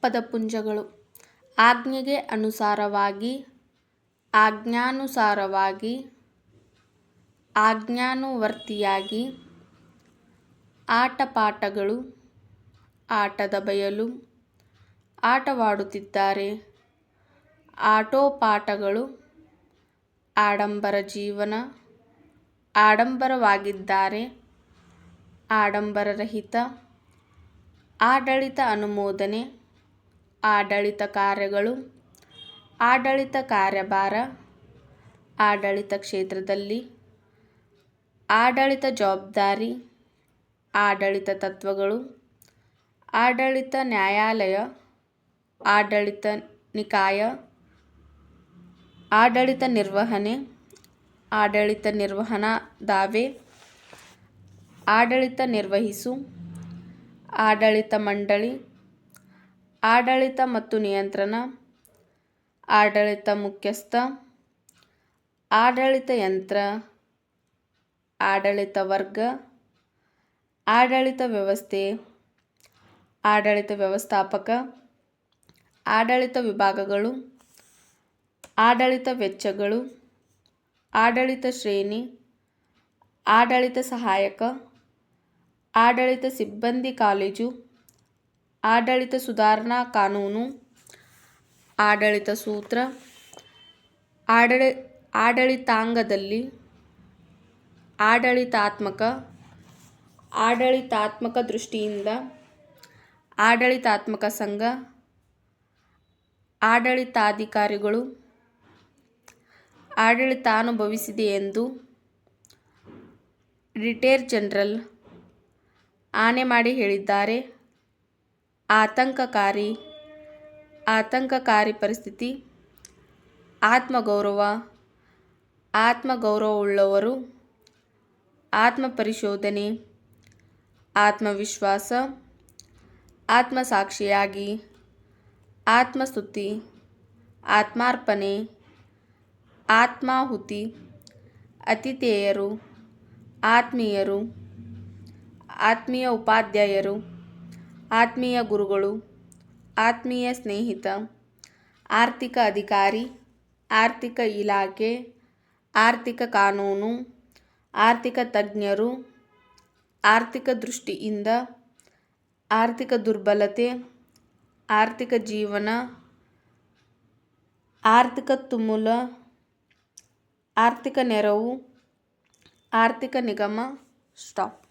ಪದಪುಂಜಗಳು ಆಜ್ಞೆಗೆ ಅನುಸಾರವಾಗಿ, ಆಜ್ಞಾನುಸಾರವಾಗಿ, ಆಜ್ಞಾನುವರ್ತಿಯಾಗಿ, ಆಟಪಾಠಗಳು, ಆಟದ ಬಯಲು, ಆಟವಾಡುತ್ತಿದ್ದಾರೆ. ಆಟೋಪಾಠಗಳು, ಆಡಂಬರ ಜೀವನ, ಆಡಂಬರವಾಗಿದ್ದಾರೆ. ಆಡಂಬರರಹಿತ, ಆಡಳಿತ ಅನುಮೋದನೆ ಆಡಳಿತ ಕಾರ್ಯಗಳು, ಆಡಳಿತ ಕಾರ್ಯಭಾರ, ಆಡಳಿತ ಕ್ಷೇತ್ರದಲ್ಲಿ, ಆಡಳಿತ ಜವಾಬ್ದಾರಿ, ಆಡಳಿತ ತತ್ವಗಳು, ಆಡಳಿತ ನ್ಯಾಯಾಲಯ, ಆಡಳಿತ ನಿಕಾಯ, ಆಡಳಿತ ನಿರ್ವಹಣೆ, ಆಡಳಿತ ನಿರ್ವಹಣಾ ದಾವೆ, ಆಡಳಿತ ನಿರ್ವಹಿಸು, ಆಡಳಿತ ಮಂಡಳಿ ಆಡಳಿತ ಮತ್ತು ನಿಯಂತ್ರಣ. ಆಡಳಿತ ಮುಖ್ಯಸ್ಥ. ಆಡಳಿತ ಯಂತ್ರ. ಆಡಳಿತ ವರ್ಗ. ಆಡಳಿತ ವ್ಯವಸ್ಥೆ. ಆಡಳಿತ ವ್ಯವಸ್ಥಾಪಕ. ಆಡಳಿತ ವಿಭಾಗಗಳು. ಆಡಳಿತ ವೆಚ್ಚಗಳು. ಆಡಳಿತ ಶ್ರೇಣಿ. ಆಡಳಿತ ಸಹಾಯಕ. ಆಡಳಿತ ಸಿಬ್ಬಂದಿ ಕಾಲೇಜು. ಆಡಳಿತ ಸುಧಾರಣಾ ಕಾನೂನು, ಆಡಳಿತ ಸೂತ್ರ, ಆಡಳಿ, ಆಡಳಿತಾಂಗದಲ್ಲಿ ಆಡಳಿತಾತ್ಮಕ ಆಡಳಿತಾತ್ಮಕ ದೃಷ್ಟಿಯಿಂದ ಆಡಳಿತಾತ್ಮಕ ಸಂಘ, ಆಡಳಿತಾಧಿಕಾರಿಗಳು ಆಡಳಿತಾನುಭವಿಸಿದೆ ಎಂದು ರಿಟೈರ್ ಜನರಲ್ ಆನೆ ಮಾಡಿ ಹೇಳಿದ್ದಾರೆ. ಆತಂಕಕಾರಿ ಆತಂಕಕಾರಿ ಪರಿಸ್ಥಿತಿ. ಆತ್ಮಗೌರವ, ಆತ್ಮಗೌರವವುಳ್ಳವರು. ಆತ್ಮಪರಿಶೋಧನೆ, ಆತ್ಮವಿಶ್ವಾಸ, ಆತ್ಮಸಾಕ್ಷಿಯಾಗಿ, ಆತ್ಮಸ್ತುತಿ, ಆತ್ಮಾರ್ಪಣೆ, ಆತ್ಮಾಹುತಿ, ಅತಿಥೇಯರು, ಆತ್ಮೀಯರು, ಆತ್ಮೀಯ ಉಪಾಧ್ಯಾಯರು. ಆತ್ಮೀಯ ಗುರುಗಳು, ಆತ್ಮೀಯ ಸ್ನೇಹಿತ, ಆರ್ಥಿಕ ಅಧಿಕಾರಿ, ಆರ್ಥಿಕ ಇಲಾಖೆ, ಆರ್ಥಿಕ ಕಾನೂನು, ಆರ್ಥಿಕ ತಜ್ಞರು, ಆರ್ಥಿಕ ದೃಷ್ಟಿಯಿಂದ, ಆರ್ಥಿಕ ದುರ್ಬಲತೆ, ಆರ್ಥಿಕ ಜೀವನ, ಆರ್ಥಿಕ ತುಮುಲ, ಆರ್ಥಿಕ ನೆರವು, ಆರ್ಥಿಕ ನಿಗಮ, ಸ್ಟಾಪ್.